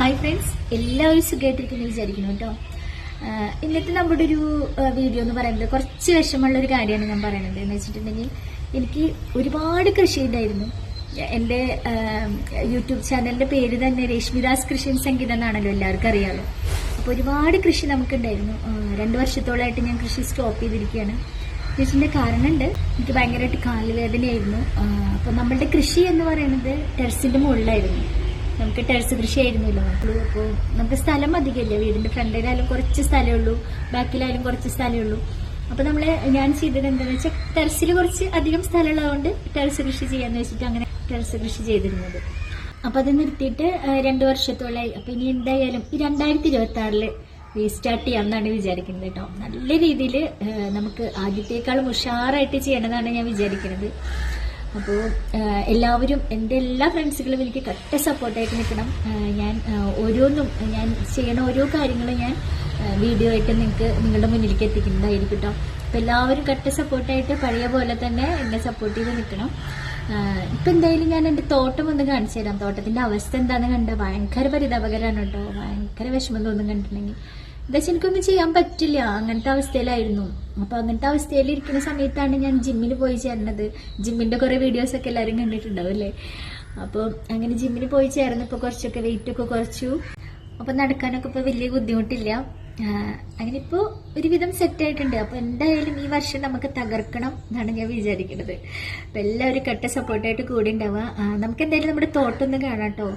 Hi friends എല്ലാവരും സുഖമായിട്ടിരിക്കുന്നു വിചാരിക്കുന്നു കേട്ടോ. ഇന്നത്തെ നമ്മുടെ ഒരു വീഡിയോ എന്ന് പറയുന്നത് കുറച്ച് വിഷമമുള്ള ഒരു കാര്യമാണ് ഞാൻ പറയുന്നത്. എന്ന് വെച്ചിട്ടുണ്ടെങ്കിൽ എനിക്ക് ഒരുപാട് കൃഷി ഉണ്ടായിരുന്നു. എന്റെ യൂട്യൂബ് ചാനലിന്റെ പേര് തന്നെ രേഷ്മിദാസ് കൃഷി സംഗീതം എന്നാണല്ലോ എല്ലാവർക്കും അറിയാമല്ലോ. അപ്പോൾ ഒരുപാട് കൃഷി നമുക്കുണ്ടായിരുന്നു. രണ്ട് വർഷത്തോളമായിട്ട് ഞാൻ കൃഷി സ്റ്റോപ്പ് ചെയ്തിരിക്കുകയാണ്. കൃഷിന്റെ കാരണമുണ്ട് എനിക്ക് ഭയങ്കരമായിട്ട് കാലുവേദനയായിരുന്നു അപ്പോൾ നമ്മളുടെ കൃഷി എന്ന് പറയുന്നത് ടെറസിന്റെ മുകളിലായിരുന്നു. നമുക്ക് ടെറസ് കൃഷി ആയിരുന്നല്ലോ അപ്പോൾ നമുക്ക് സ്ഥലം അധികമില്ല. വീടിന്റെ ഫ്രണ്ടിലായാലും കുറച്ച് സ്ഥലമേ ഉള്ളൂ. ബാക്കിലായാലും കുറച്ച് സ്ഥലമേ ഉള്ളൂ. അപ്പൊ നമ്മൾ ഞാൻ ചെയ്തത് എന്താണെന്ന് വെച്ചാൽ ടെറസിൽ കുറച്ച് അധികം സ്ഥലമുള്ളതുകൊണ്ട് ടെറസ് കൃഷി ചെയ്യാന്ന് വെച്ചിട്ട് അങ്ങനെ ടെറസ് കൃഷി ചെയ്തിരുന്നത്. അപ്പൊ അത് നിർത്തിയിട്ട് രണ്ടു വർഷത്തോളായി. അപ്പൊ ഇനി എന്തായാലും ഈ രണ്ടായിരത്തി ഇരുപത്തി ആറിൽ റീസ്റ്റാർട്ട് ചെയ്യാമെന്നാണ് വിചാരിക്കുന്നത് കേട്ടോ. നല്ല രീതിയിൽ നമുക്ക് ആദ്യത്തേക്കാളും ഉഷാറായിട്ട് ചെയ്യണമെന്നാണ് ഞാൻ വിചാരിക്കുന്നത്. അപ്പോൾ എല്ലാവരും എന്റെ എല്ലാ ഫ്രണ്ട്സുകളും എനിക്ക് കട്ട സപ്പോർട്ടായിട്ട് നിൽക്കണം. ഞാൻ ഓരോന്നും ഞാൻ ചെയ്യണ ഓരോ കാര്യങ്ങളും ഞാൻ വീഡിയോ ആയിട്ട് നിങ്ങൾക്ക് നിങ്ങളുടെ മുന്നിലേക്ക് എത്തിക്കുന്നതായിരിക്കും കേട്ടോ അപ്പോൾ എല്ലാവരും കട്ട സപ്പോർട്ടായിട്ട് പഴയ പോലെ തന്നെ എന്നെ സപ്പോർട്ട് ചെയ്ത് നിൽക്കണം. ഇപ്പം ഇപ്പൊ എന്തായാലും ഞാൻ എന്റെ തോട്ടം ഒന്ന് കാണിച്ചു തരാം. തോട്ടത്തിന്റെ അവസ്ഥ എന്താണെന്ന് കണ്ട ഭയങ്കര പരിതാപകരാണ് കേട്ടോ ഭയങ്കര വിഷമം തോന്നും കണ്ടിട്ടുണ്ടെങ്കിൽ. എന്താ എനിക്കൊന്നും ചെയ്യാൻ പറ്റില്ല. അങ്ങനത്തെ അവസ്ഥയിലായിരുന്നു. അപ്പൊ അങ്ങനത്തെ അവസ്ഥയിൽ ഇരിക്കുന്ന സമയത്താണ് ഞാൻ ജിമ്മിൽ പോയി ചേർന്നത്. ജിമ്മിന്റെ കുറെ വീഡിയോസ് ഒക്കെ എല്ലാവരും കണ്ടിട്ടുണ്ടാവും അല്ലേ? അപ്പോൾ അങ്ങനെ ജിമ്മിൽ പോയി ചേർന്നപ്പോൾ കുറച്ചൊക്കെ വെയിറ്റ് ഒക്കെ കുറച്ചു. അപ്പൊ നടക്കാനൊക്കെ ഇപ്പൊ വലിയ ബുദ്ധിമുട്ടില്ല. ആഹ് അങ്ങനെ ഒരുവിധം സെറ്റ് ആയിട്ടുണ്ട്. അപ്പൊ എന്തായാലും ഈ വർഷം നമുക്ക് തകർക്കണം എന്നാണ് ഞാൻ വിചാരിക്കുന്നത്. അപ്പൊ എല്ലാവരും കട്ട സപ്പോർട്ടായിട്ട് കൂടി ഉണ്ടാവുക. നമുക്ക് എന്തായാലും നമ്മുടെ തോട്ടം ഒന്ന് കാണാം കേട്ടോ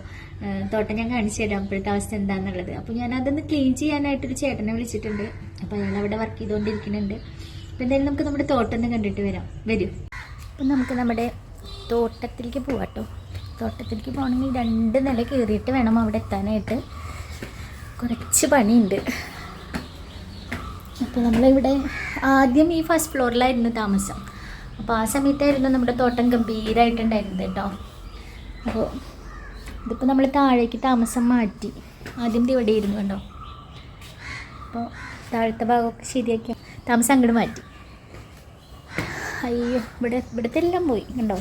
തോട്ടം ഞാൻ കാണിച്ചു തരാം അപ്പോഴത്തെ അവസ്ഥ എന്താന്നുള്ളത്. അപ്പൊ ഞാൻ അതൊന്ന് ക്ലീൻ ചെയ്യാനായിട്ട് ഒരു ചേട്ടനെ വിളിച്ചിട്ടുണ്ട്. അപ്പൊ അയാൾ അവിടെ വർക്ക് ചെയ്തുകൊണ്ടിരിക്കുന്നുണ്ട് അപ്പൊ എന്തായാലും നമുക്ക് നമ്മുടെ തോട്ടം ഒന്ന് കണ്ടിട്ട് വരാം. വരും. അപ്പൊ നമുക്ക് നമ്മുടെ തോട്ടത്തിലേക്ക് പോവാട്ടോ തോട്ടത്തിലേക്ക് പോകണമെങ്കിൽ രണ്ട് നില കയറിയിട്ട് വേണം അവിടെ എത്താനായിട്ട്. കുറച്ച് പണിയുണ്ട്. അപ്പോൾ നമ്മളിവിടെ ആദ്യം ഈ ഫസ്റ്റ് ഫ്ലോറിലായിരുന്നു താമസം. അപ്പോൾ ആ സമയത്തായിരുന്നു നമ്മുടെ തോട്ടം ഗംഭീരമായിട്ടുണ്ടായിരുന്നത് കേട്ടോ. അപ്പോൾ ഇതിപ്പോൾ നമ്മൾ താഴേക്ക് താമസം മാറ്റി. ആദ്യം ഇവിടെ ഇരുന്നു കേട്ടോ. അപ്പോൾ താഴത്തെ ഭാഗമൊക്കെ ശരിയാക്കി താമസം അങ്ങോട്ട് മാറ്റി. അയ്യോ ഇവിടെ ഇവിടുത്തെ എല്ലാം പോയി കണ്ടോ?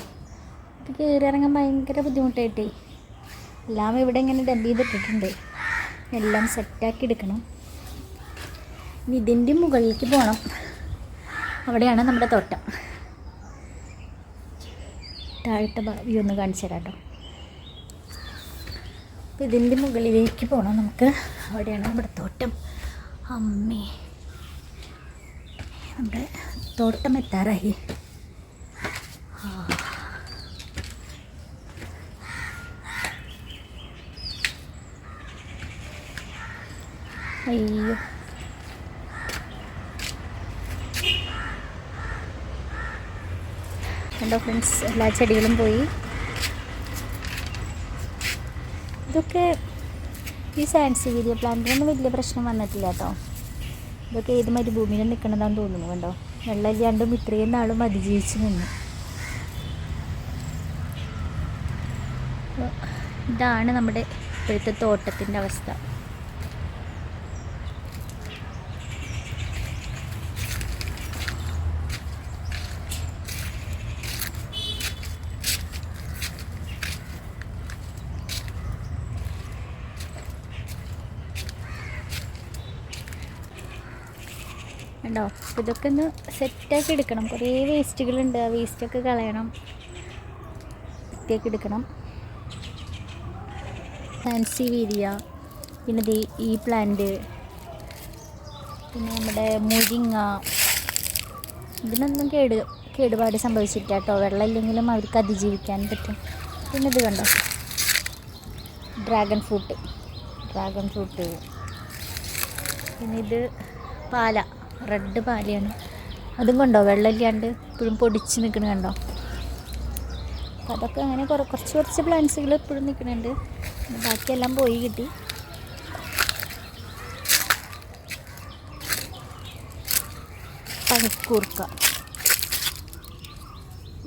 ഇത് കയറി ഇറങ്ങാൻ ഭയങ്കര ബുദ്ധിമുട്ടായിട്ടേ. എല്ലാം ഇവിടെ ഇങ്ങനെ ഡബ് ചെയ്തിട്ടിട്ടുണ്ട്. എല്ലാം സെറ്റാക്കി എടുക്കണം. ഇനി ഇതിന്റെ മുകളിലേക്ക് പോകണം അവിടെയാണ് നമ്മുടെ തോട്ടം. താഴത്തെ വ്യൂ ഒന്ന് കാണിച്ചു തരാം കേട്ടോ. അപ്പം ഇതിന്റെ മുകളിലേക്ക് പോകണം നമുക്ക്. അവിടെയാണ് നമ്മുടെ തോട്ടം. അമ്മേ. നമ്മുടെ തോട്ടം എത്താറായി ആ. അയ്യോ കണ്ടോ ഫ്രണ്ട്സ്? എല്ലാ ചെടികളും പോയി. ഇതൊക്കെ ഈ സാൻസി വീഡിയോ പ്ലാന്റിനൊന്നും വലിയ പ്രശ്നം വന്നിട്ടില്ല കേട്ടോ. ഇതൊക്കെ ഏത് മരുഭൂമിയിലും നിൽക്കണതാന്ന് തോന്നുന്നു കണ്ടോ. വെള്ളമില്ലാണ്ടും ഇത്രയും നാളും അതിജീവിച്ച് നിന്നു. ഇതാണ് നമ്മുടെ ഇപ്പോഴത്തെ തോട്ടത്തിന്റെ അവസ്ഥ. ഉണ്ടോ? അപ്പോൾ ഇതൊക്കെ ഒന്ന് സെറ്റാക്കി എടുക്കണം. കുറേ വേസ്റ്റുകളുണ്ട് ആ വേസ്റ്റൊക്കെ കളയണം. വൃത്തിയാക്കി എടുക്കണം ഫാൻസി വീരിയ പിന്നെ ദേ ഈ പ്ലാന്റ് പിന്നെ നമ്മുടെ മുരിങ്ങ. ഇതിനൊന്നും കേട് കേടുപാട് സംഭവിച്ചില്ല കേട്ടോ. വെള്ളം ഇല്ലെങ്കിലും അവർക്ക് അതിജീവിക്കാൻ പറ്റും. പിന്നെ ഇത് കണ്ടോ? ഡ്രാഗൺ ഫ്രൂട്ട് ഡ്രാഗൺ ഫ്രൂട്ട് പിന്നെ ഇത് പാല. റെഡ് പാലയാണ്. അതും കണ്ടോ? വെള്ളമില്ലാണ്ട് ഇപ്പോഴും പൊടിച്ച് നിൽക്കണ കണ്ടോ? അപ്പോൾ അതൊക്കെ അങ്ങനെ കുറ കുറച്ച് കുറച്ച് പ്ലാന്റ്സുകൾ ഇപ്പോഴും നിൽക്കുന്നുണ്ട് ബാക്കിയെല്ലാം പോയി കിട്ടി. പനിക്കൂർക്ക.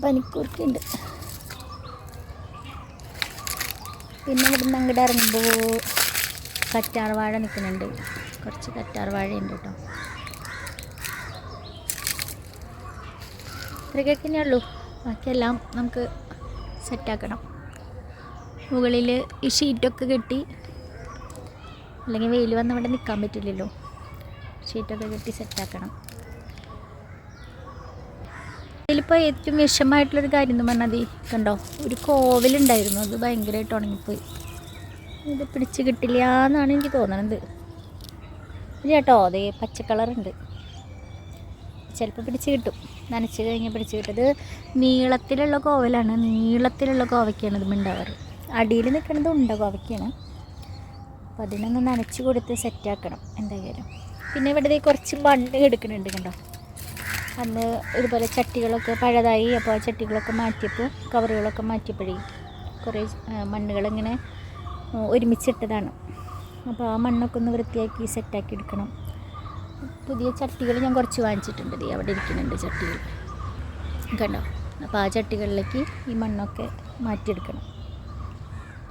പനിക്കൂർക്കുണ്ട് പിന്നെ ഇവിടുന്ന് അങ്ങോട്ട് ഇറങ്ങുമ്പോൾ കറ്റാർവാഴ നിൽക്കുന്നുണ്ട് കുറച്ച് കറ്റാർവാഴയുണ്ട് കേട്ടോ. ഇത്രയൊക്കെ തന്നെ ഉള്ളൂ. ബാക്കിയെല്ലാം നമുക്ക് സെറ്റാക്കണം മുകളിൽ ഈ ഷീറ്റൊക്കെ കെട്ടി അല്ലെങ്കിൽ വെയിൽ വന്ന് ഇവിടെ നിൽക്കാൻ പറ്റില്ലല്ലോ. ഷീറ്റൊക്കെ കെട്ടി സെറ്റാക്കണം ഇതിലിപ്പോൾ ഏറ്റവും വിഷമമായിട്ടുള്ളൊരു കാര്യം എന്ന് പറഞ്ഞാൽ കണ്ടോ? ഒരു കോവിലുണ്ടായിരുന്നു. അത് ഭയങ്കരമായിട്ട് ഉണങ്ങിപ്പോയി. ഇത് പിടിച്ച് കിട്ടില്ല എന്നാണ് എനിക്ക് തോന്നണത്. ഇല്ല കേട്ടോ അതേ പച്ച കളറുണ്ട്. ചിലപ്പോൾ പിടിച്ച് കിട്ടും. നനച്ച് കഴിഞ്ഞ് പിടിച്ച് കിട്ടത് നീളത്തിലുള്ള കോവലാണ്. നീളത്തിലുള്ള കോവയ്ക്കാണ് ഇത് ഉണ്ടാവാറ് അടിയിൽ നിൽക്കുന്നത് ഉണ്ട കോവയ്ക്കാണ്. അപ്പോൾ അതിനൊന്ന് നനച്ച് കൊടുത്ത് സെറ്റാക്കണം എന്തായാലും. പിന്നെ ഇവിടെ കുറച്ച് മണ്ണ് എടുക്കുന്നുണ്ട് കണ്ടോ? അന്ന് ഇതുപോലെ ചട്ടികളൊക്കെ പഴതായി അപ്പോൾ ചട്ടികളൊക്കെ മാറ്റിയപ്പോൾ കവറുകളൊക്കെ മാറ്റിയപ്പോഴേ കുറേ മണ്ണുകളിങ്ങനെ ഒരുമിച്ചിട്ടതാണ്. അപ്പോൾ ആ മണ്ണൊക്കെ ഒന്ന് വൃത്തിയാക്കി സെറ്റാക്കി എടുക്കണം. പുതിയ ചട്ടികൾ ഞാൻ കുറച്ച് വാങ്ങിച്ചിട്ടുണ്ട്. ദേ അവിടെ ഇരിക്കുന്നുണ്ട് ചട്ടികൾ. കണ്ടോ? അപ്പോൾ ആ ചട്ടികളിലേക്ക് ഈ മണ്ണൊക്കെ മാറ്റിയെടുക്കണം.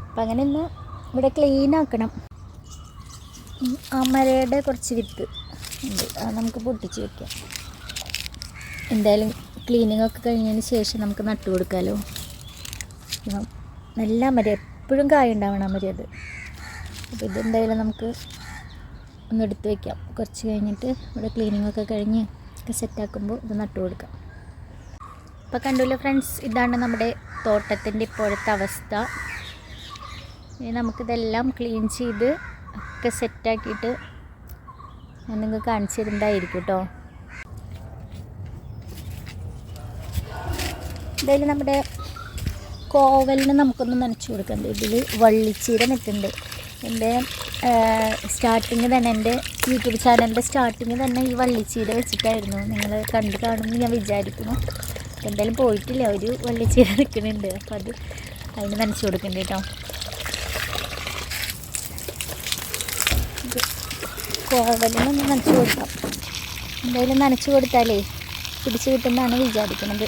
അപ്പം അങ്ങനെ ഒന്ന് ഇവിടെ ക്ലീൻ ആക്കണം. ആ മരയുടെ കുറച്ച് വിത്ത് ഉണ്ട്. അത് നമുക്ക് പൊട്ടിച്ച് വെക്കാം. എന്തായാലും ക്ലീനിങ് ഒക്കെ കഴിഞ്ഞതിന് ശേഷം നമുക്ക് നട്ടു കൊടുക്കാമല്ലോ നല്ല അമര എപ്പോഴും കായ ഉണ്ടാവണം അമര അത്. അപ്പോൾ ഇതെന്തായാലും നമുക്ക് ഒന്ന് എടുത്ത് വെക്കാം. കുറച്ച് കഴിഞ്ഞിട്ട് ഇവിടെ ക്ലീനിങ് ഒക്കെ കഴിഞ്ഞ് ഒക്കെ സെറ്റാക്കുമ്പോൾ ഇത് നട്ടു കൊടുക്കാം. അപ്പോൾ കണ്ടുല്ലോ ഫ്രണ്ട്സ് ഇതാണ് നമ്മുടെ തോട്ടത്തിന്റെ ഇപ്പോഴത്തെ അവസ്ഥ. ഇനി നമുക്കിതെല്ലാം ക്ലീൻ ചെയ്ത് ഒക്കെ സെറ്റാക്കിയിട്ട് ഞാൻ നിങ്ങൾക്ക് കാണിച്ചു തരുന്നതായിരിക്കും കേട്ടോ എന്തായാലും നമ്മുടെ കോവലിന് നമുക്കൊന്ന് നനച്ചു കൊടുക്കണ്ട് ഇതിൽ വള്ളിച്ചീര നിൽക്കുന്നുണ്ട് എന്റെ സ്റ്റാർട്ടിങ് തന്നെ എന്റെ യൂട്യൂബ് ചാനലിന്റെ സ്റ്റാർട്ടിങ് തന്നെ ഈ വള്ളിച്ചീര വെച്ചിട്ടായിരുന്നു. നിങ്ങൾ കണ്ടു കാണുമെന്ന് ഞാൻ വിചാരിക്കുന്നു. എന്തായാലും പോയിട്ടില്ല. ഒരു വള്ളിച്ചീര നിൽക്കുന്നുണ്ട്. അപ്പോൾ അത് അതിന് നനച്ചു കൊടുക്കുന്നുണ്ട് കേട്ടോ. കോവലിനൊന്ന് നനച്ചു കൊടുക്കാം. എന്തായാലും നനച്ചു കൊടുത്താലേ പിടിച്ചു കിട്ടുമെന്നാണ് വിചാരിക്കുന്നത്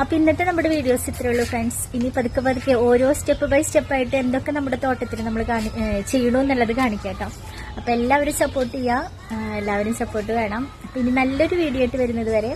അപ്പോൾ ഇന്നത്തെ നമ്മുടെ വീഡിയോസ് ഇത്രയേ ഉള്ളൂ ഫ്രണ്ട്സ് ഇനി പതുക്കെ പതുക്കെ ഓരോ സ്റ്റെപ്പ് ബൈ സ്റ്റെപ്പ് ആയിട്ട് എന്തൊക്കെ നമ്മുടെ തോട്ടത്തിൽ നമ്മൾ കാണി ചെയ്യണു എന്നുള്ളത് കാണിക്കാം കേട്ടോ അപ്പോൾ എല്ലാവരും സപ്പോർട്ട് ചെയ്യുക എല്ലാവരും സപ്പോർട്ട് വേണം. അപ്പോൾ ഇനി നല്ലൊരു വീഡിയോ ആയിട്ട് വരുന്നത് വരെ